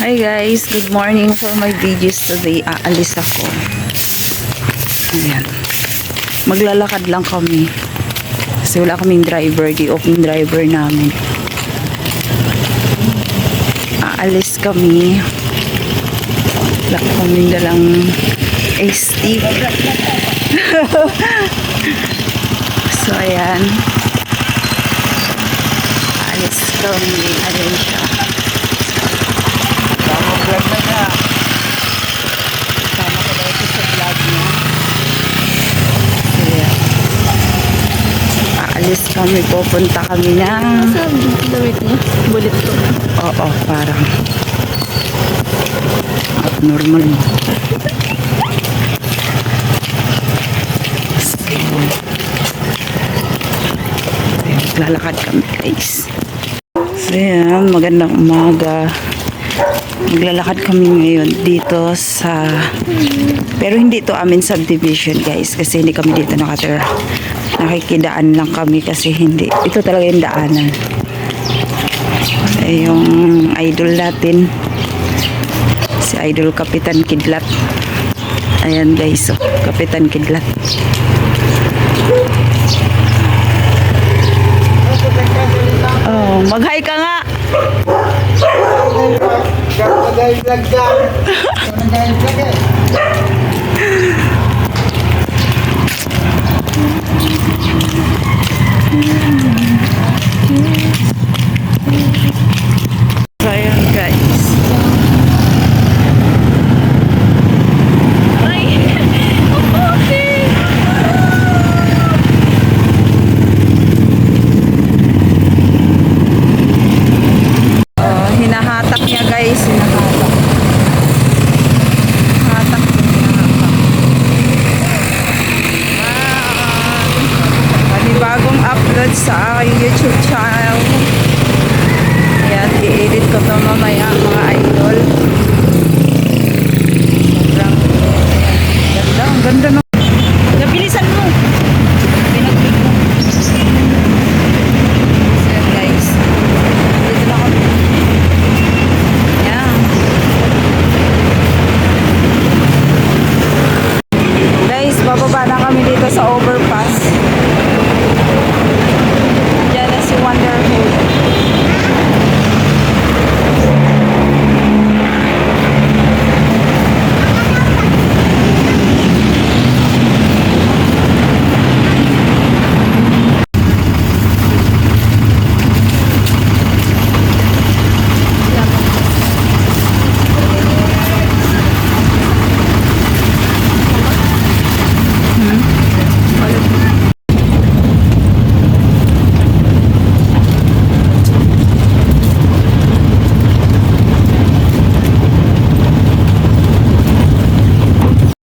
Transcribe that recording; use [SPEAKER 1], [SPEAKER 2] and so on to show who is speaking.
[SPEAKER 1] Hi guys, good morning for my videos today. Aalis ako. Ayan. Maglalakad lang kami. Kasi wala kaming driver, di open driver namin. Aalis kami. Wala kaming dalang ST. so ayan. Aalis kami. Ayan siya.
[SPEAKER 2] Tama vlog na niya.
[SPEAKER 1] Sama ko daw ito sa vlog niya. Kaya, aalis kami, pupunta kami ng...
[SPEAKER 3] Sabi, damit niya. Bulit ko.
[SPEAKER 1] Oo, parang... Abnormal mo. So, ayun, lalakad kami guys. So yan, magandang umaga. Maglalakad kami ngayon dito sa... Pero hindi to amin subdivision guys kasi hindi kami dito nakatira. Nakikidaan lang kami kasi hindi. Ito talaga yung daanan. Ay, yung idol natin. Si Idol Kapitan Kidlat. Ayan guys, oh, Kapitan Kidlat. Oh, mag-hi
[SPEAKER 2] nag-vlog ka.
[SPEAKER 1] Nag-vlog. Thank you. I-edit ko to mamaya mga idol. Sobrang ganda, ang ganda no. Nabilisan mo! Mo. So, ayan, guys. Dito na kami. Yan. Guys, bababa na kami dito sa over